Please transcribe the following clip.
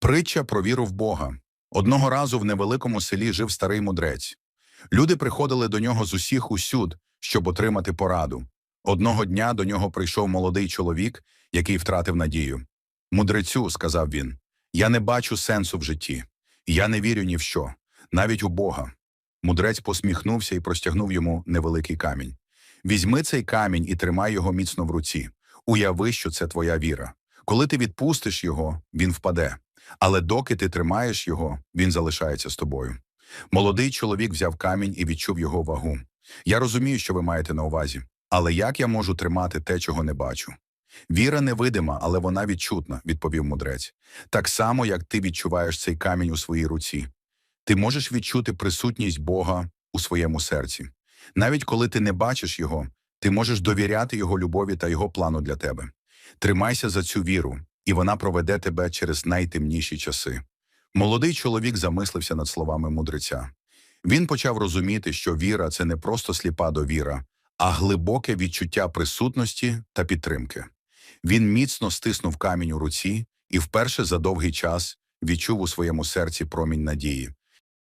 Притча про віру в Бога. Одного разу в невеликому селі жив старий мудрець. Люди приходили до нього з усіх усюд, щоб отримати пораду. Одного дня до нього прийшов молодий чоловік, який втратив надію. Мудрецю, сказав він, я не бачу сенсу в житті. Я не вірю ні в що, навіть у Бога. Мудрець посміхнувся і простягнув йому невеликий камінь. Візьми цей камінь і тримай його міцно в руці. Уяви, що це твоя віра. Коли ти відпустиш його, він впаде. Але доки ти тримаєш його, він залишається з тобою. Молодий чоловік взяв камінь і відчув його вагу. Я розумію, що ви маєте на увазі, але як я можу тримати те, чого не бачу? Віра невидима, але вона відчутна, відповів мудрець. Так само, як ти відчуваєш цей камінь у своїй руці. Ти можеш відчути присутність Бога у своєму серці. Навіть коли ти не бачиш його, ти можеш довіряти його любові та його плану для тебе. Тримайся за цю віру, і вона проведе тебе через найтемніші часи. Молодий чоловік замислився над словами мудреця. Він почав розуміти, що віра це не просто сліпа довіра, а глибоке відчуття присутності та підтримки. Він міцно стиснув камінь у руці і вперше за довгий час відчув у своєму серці промінь надії.